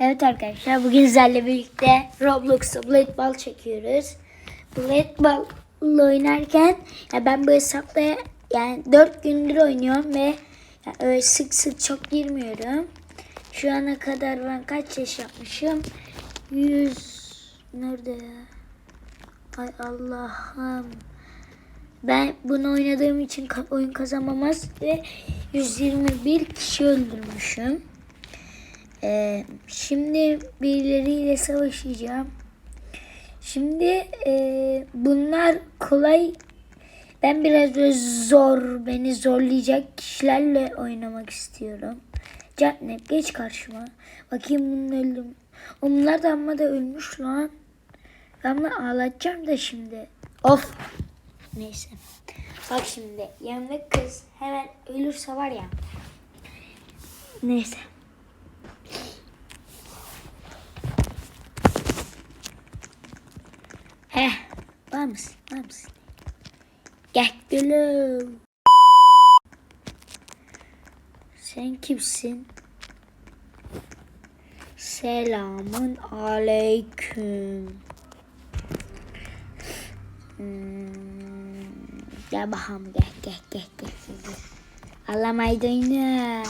Evet arkadaşlar bugün sizlerle birlikte Roblox'ta Blade Ball çekiyoruz. Blade Ball oynarken ya ben bu hesapta yani 4 gündür oynuyorum ve yani öyle sık sık çok girmiyorum. Şu ana kadar ben kaç yaş yapmışım? 100 nerede ya? Ay Allah'ım. Ben bunu oynadığım için oyun kazanmamaz ve 121 kişi öldürmüşüm. Ee, şimdi birileriyle savaşacağım. Şimdi e, bunlar kolay. Ben biraz böyle zor, beni zorlayacak kişilerle oynamak istiyorum. Catnap geç karşıma. Bakayım bunun öldüm. Onlar da amma da ölmüş lan. Ben bunu ağlatacağım da şimdi. Of. Neyse. Bak şimdi yanındaki kız hemen ölürse var ya. Neyse. Heh. Var mısın? Var mısın? Gel gülüm. Sen kimsin? Selamun aleyküm. Hmm, gel bakalım gel gel gel gel. gel. Alamaydın.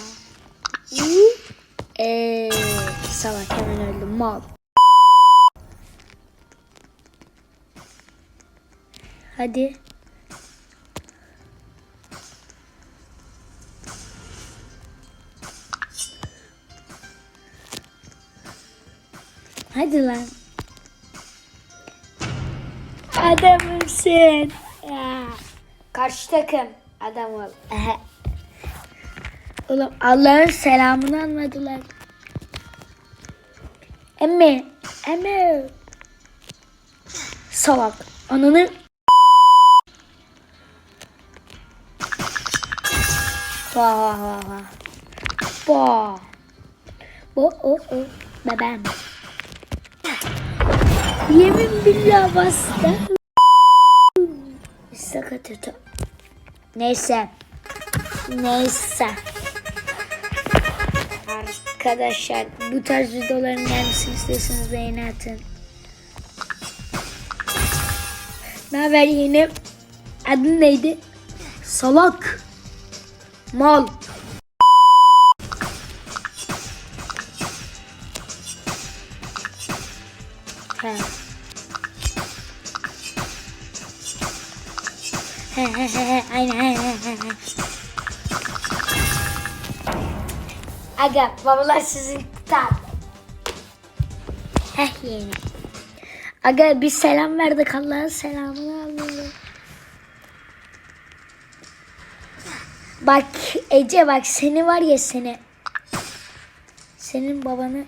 Eee salak hemen öldüm mal. Hadi. Hadi lan. Adamımsın. Ya. Karşı takım adam ol. Oğlum Allah'ın selamını almadılar. Emme. Emme. Salak. Ananı. Vah. Vah. O o o. Babam. Yemin billah bastı. Sakat ötü. Neyse. Neyse. Arkadaşlar bu tarz videoların gelmesini istiyorsanız beğeni atın. Ne haber yeni? Adın neydi? Salak. Mal. He. He. Aga babalar sizin tutar. Heh yeni. Aga bir selam verdik Allah'ın selamını alıyoruz. Bak Ece bak seni var ya seni. Senin babanı.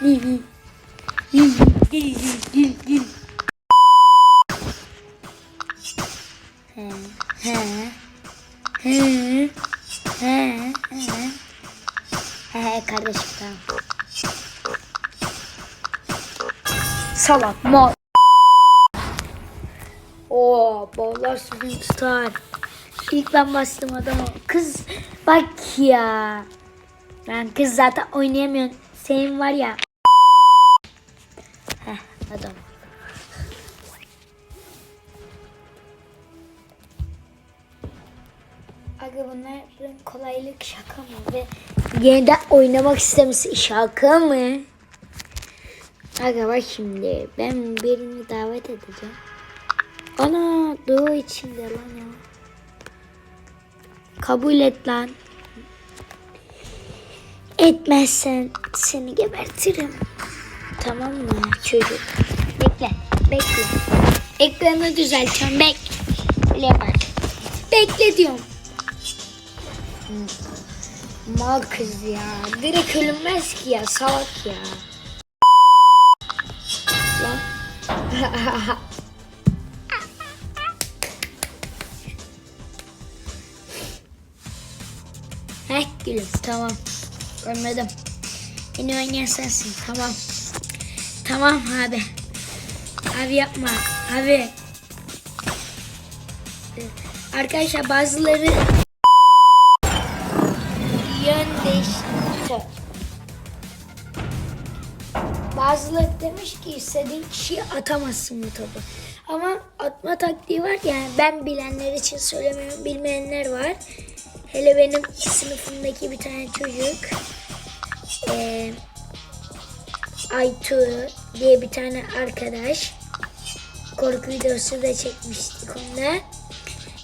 Gil gil. Gil gil he he he he he kardeşim tamam. Salak mal. Oo, ballar sizin tutar. İlk ben bastım adama. Kız bak ya. Ben kız zaten oynayamıyorum. Senin var ya. Heh adam. Aga bunların kolaylık şaka mı? Ve yeniden oynamak istemesi şaka mı? Aga bak şimdi ben birini davet edeceğim. Doğu içinde lan ya. Kabul et lan. Etmezsen seni gebertirim. Tamam mı çocuk? Bekle, bekle. Ekranı düzelteceğim, bek. Öyle yapar. Bekle diyorum. Mal kız ya. Direkt ölünmez ki ya, salak ya. Lan. gülüm tamam. Ölmedim. Beni oynayan sensin tamam. Tamam abi. Abi yapma. Abi. Arkadaşlar bazıları yön değiştir. Bazıları demiş ki istediğin kişiye atamazsın bu topu. Ama atma taktiği var yani ben bilenler için söylemiyorum bilmeyenler var. Hele benim sınıfımdaki bir tane çocuk eee Aytu diye bir tane arkadaş korku videosu da çekmiştik onunla.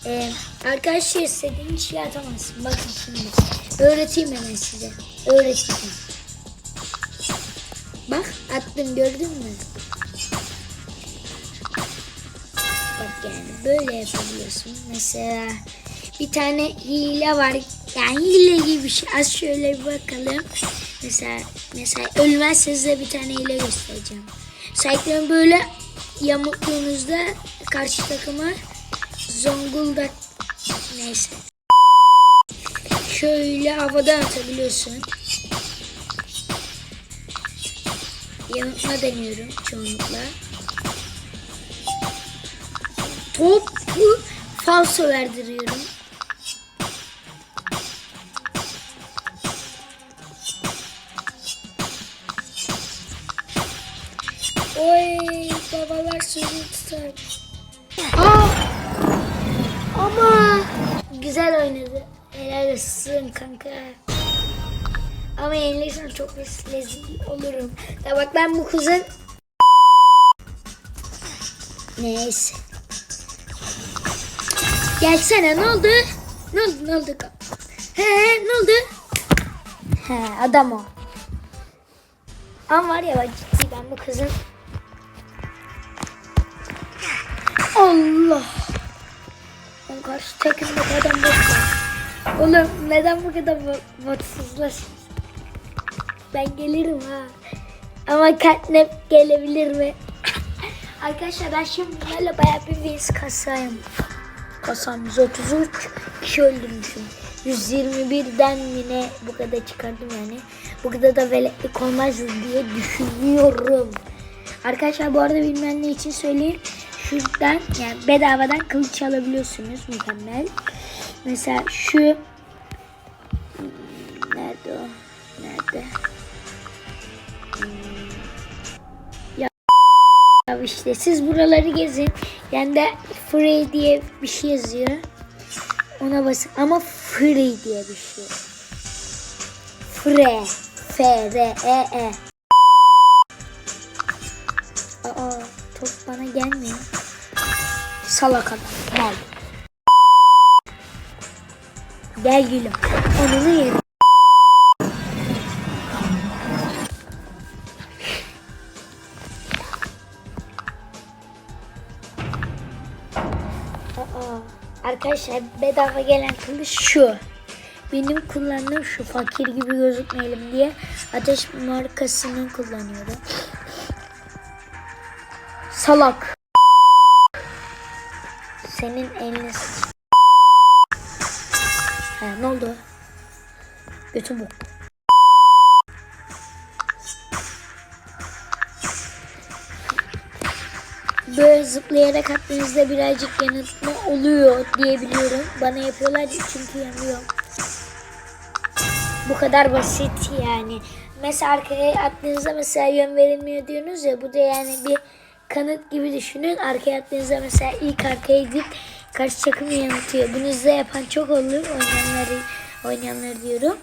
Ee, arkadaşlar istediğin şeyi atamazsın. Bakın şimdi. Öğreteyim hemen size. Öğreteyim. Bak attım gördün mü? Bak yani böyle yapabiliyorsun. Mesela bir tane hile var. Yani hile gibi bir şey. Az şöyle bir bakalım. Mesela mesela ölmezse size bir tane hile göstereceğim. Sayıklarını böyle yamukluğunuzda karşı takıma Zonguldak neyse. Şöyle havada atabiliyorsun. Yanıltma deniyorum çoğunlukla. Topu falso verdiriyorum. Aa! Ama güzel oynadı. Helal olsun kanka. Ama yenilirsem çok rezil olurum. Ya bak ben bu kızın Neyse. Gelsene ne oldu? Ne oldu ne oldu? He ne oldu? He adam o. Ama var ya bak ciddi ben bu kızın Allah. Oğlum karşı takımda adam var. Oğlum neden bu kadar botsuzlaşır? Ben gelirim ha. Ama Catnap gelebilir mi? Arkadaşlar ben şimdi bunlarla bayağı bir wins kasayım. Kasam 133 kişi öldürmüşüm. 121'den yine bu kadar çıkardım yani. Bu kadar da veletlik olmaz diye düşünüyorum. Arkadaşlar bu arada bilmem ne için söyleyeyim. Şuradan yani bedavadan kılıç alabiliyorsunuz. Mükemmel. Mesela şu Hmm, nerede o? Nerede? Hmm. Ya ya işte siz buraları gezin. Yani de free diye bir şey yazıyor. Ona basın ama free diye bir şey. Free. F R E E. Aa top bana gelmiyor. Salak adam. Gel. Gel gülüm. Onunu yerim. Arkadaşlar bedava gelen kılıç şu. Benim kullandığım şu fakir gibi gözükmeyelim diye ateş markasını kullanıyorum. Salak. Senin elini Ha, ne oldu? Götüm bu. Böyle zıplayarak attığınızda birazcık yanıltma oluyor diye biliyorum. Bana yapıyorlar çünkü yanıyorum. Bu kadar basit yani. Mesela arkaya attığınızda mesela yön verilmiyor diyorsunuz ya bu da yani bir kanıt gibi düşünün. Arkaya attığınızda mesela ilk arkaya gidip karşı takımı yanıltıyor. Bunu size yapan çok olur. Oynayanları, oynayanları diyorum.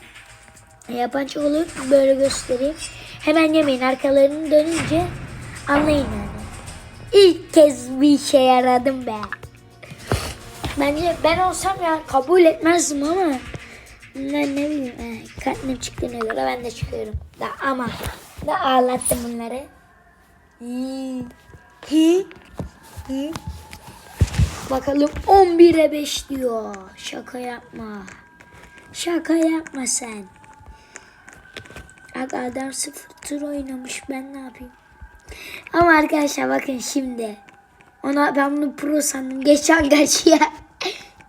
Yapan çok olur. Böyle göstereyim. Hemen yemeyin. Arkalarını dönünce anlayın yani. İlk kez bir işe yaradım be. Bence ben olsam ya kabul etmezdim ama bunlar ne bileyim eh, katlim çıktığına göre ben de çıkıyorum. Da ama da ağlattım bunları. Hi. Hi. Hi. Bakalım 11'e 5 diyor. Şaka yapma. Şaka yapma sen. Bak adam sıfır tur oynamış ben ne yapayım? Ama arkadaşlar bakın şimdi. Ona ben bunu pro sandım. Geçen karşıya.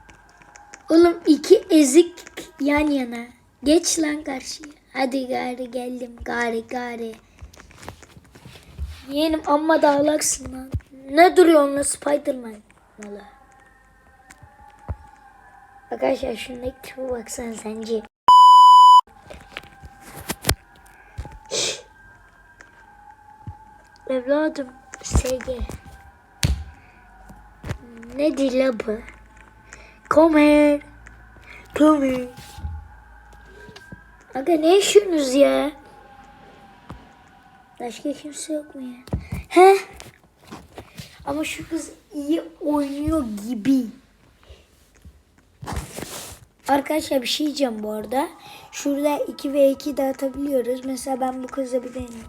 Oğlum iki ezik yan yana. Geç lan karşıya. Hadi gari geldim. Gari gari. Yeğenim amma dağlaksın lan. Ne duruyor onunla Spiderman? Valla. Arkadaşlar şundaki tipe baksana sence. Evladım SG. Ne dile bu? Come here. Come here. Aga ne işiniz ya? Başka kimse yok mu ya? He? Ama şu kız iyi oynuyor gibi. Arkadaşlar bir şey diyeceğim bu arada. Şurada 2 ve 2 dağıtabiliyoruz. Mesela ben bu kıza bir deneyim.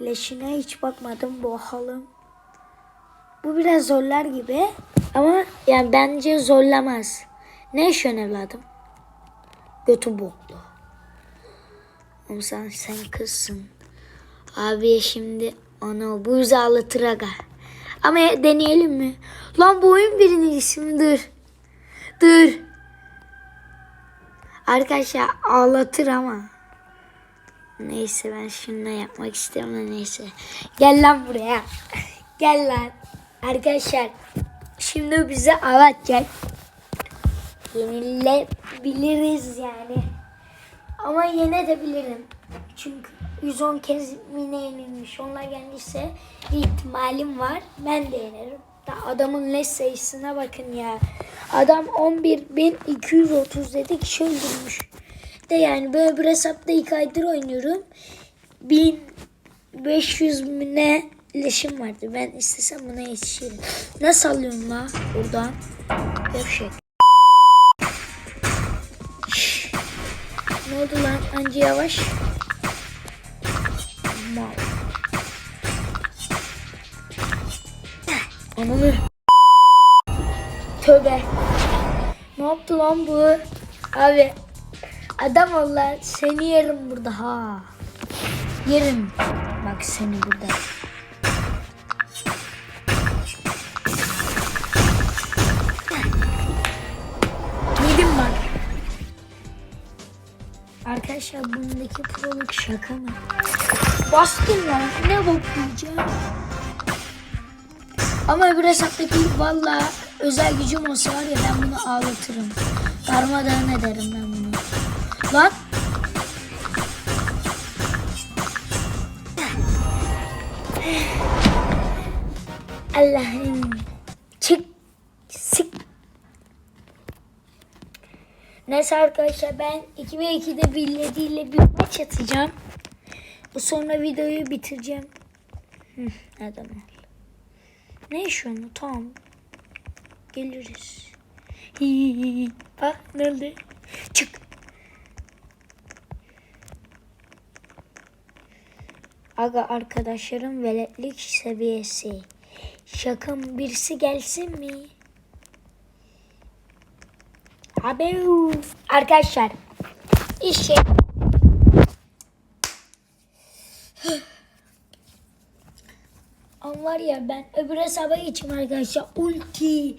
Leşine hiç bakmadım. Bakalım. Bu biraz zorlar gibi. Ama yani bence zorlamaz. Ne yaşıyorsun evladım? Götü boklu. Ama sen, sen kızsın. Abi şimdi ana bu bizi ağlatır aga. Ama deneyelim mi? Lan bu oyun birinin ismi dur. Dur. Arkadaşlar ağlatır ama. Neyse ben şunu yapmak istiyorum da neyse. Gel lan buraya. Gel lan. Arkadaşlar şimdi bize ağlatacak. Yenilebiliriz yani. Ama yenebilirim. Çünkü 110 kez mine yenilmiş. Onlar gelirse bir ihtimalim var. Ben de yenerim. Da adamın les sayısına bakın ya. Adam 11.237 kişi öldürmüş. De yani böyle bir hesapta iki aydır oynuyorum. 1500 mine leşim vardı. Ben istesem buna yetişirim. Nasıl alıyorum la buradan? Gevşek. Ne oldu lan? Anca yavaş. Mal. Ananı. Tövbe. Ne yaptı lan bu? Abi. Adam Allah seni yerim burada ha. Yerim. Bak seni burada. Yedim bak. Arkadaşlar bundaki proluk şaka mı? Bastım lan. Ne bok yiyeceğim. Ama öbür hesaptaki valla özel gücüm olsa var ya ben bunu ağlatırım. Darmadağın ederim ben bunu. Lan. Allah'ım. Çık. Sık. Neyse arkadaşlar ben 2 ve 2'de billediğiyle bir maç atacağım. Bu sonra videoyu bitireceğim. Hı, adam ol. Ne iş onu? Tamam. Geliriz. Hi, Bak nerede? Çık. Aga arkadaşlarım veletlik seviyesi. Şakam birisi gelsin mi? Abi arkadaşlar işe var ya ben öbür hesaba geçeyim arkadaşlar. Ulti.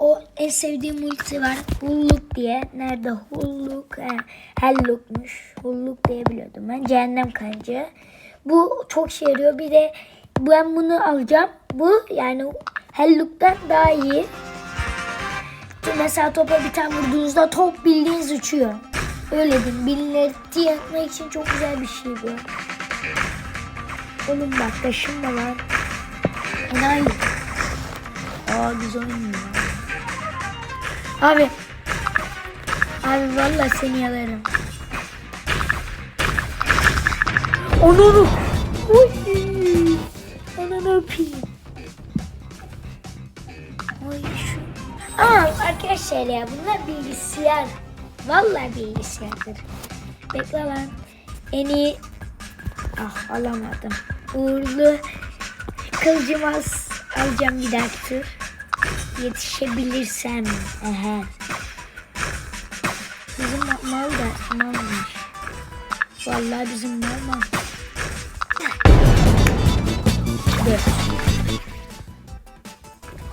O en sevdiğim ulti var. Hulluk diye. Nerede Hulluk? He, Helluk'muş. Hulluk diye biliyordum ben. Cehennem kancı. Bu çok şey yarıyor. Bir de ben bunu alacağım. Bu yani Helluk'tan daha iyi. Mesela topa bir tane vurduğunuzda top bildiğiniz uçuyor. Öyle diyeyim. Milleti yakmak için çok güzel bir şey bu. Oğlum bak taşınma lan. Enayi. Aa güzel oynuyor. Abi. Abi vallahi seni yalarım. Ananı. Oy. Ananı öpeyim. Oy şu. Ama arkadaşlar ya bunlar bilgisayar. Vallahi bilgisayardır. Bekle lan. En iyi. Ah alamadım. Uğurlu kılıcımaz alacağım bir dahaki tur. Yetişebilirsem. Ehe. Bizim ma- mal da malmış. Vallahi bizim mal mal. Dur.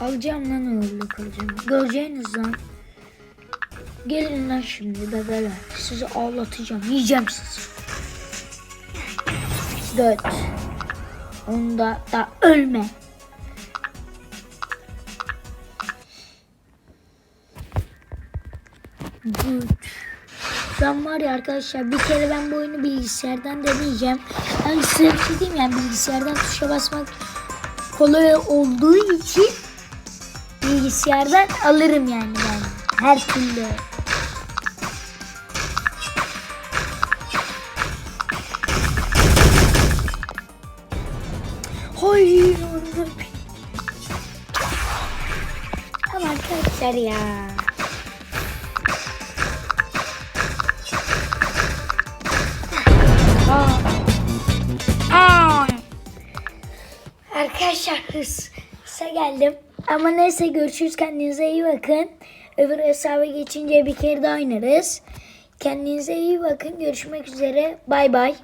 Alacağım lan uğurlu kılıcımı. Göreceğiniz lan. Gelin lan şimdi bebeler. Sizi ağlatacağım. Yiyeceğim sizi. Dört. Onda da ölme. Güç. An var ya arkadaşlar bir kere ben bu oyunu bilgisayardan deneyeceğim. Ben size bir şey diyeyim yani bilgisayardan tuşa basmak kolay olduğu için bilgisayardan alırım yani ben. Her türlü. Arkadaşlar ya. Aa. Aa. Arkadaşlar hız, hısa geldim. Ama neyse görüşürüz. Kendinize iyi bakın. Öbür hesaba geçince bir kere daha oynarız. Kendinize iyi bakın. Görüşmek üzere. Bay bay.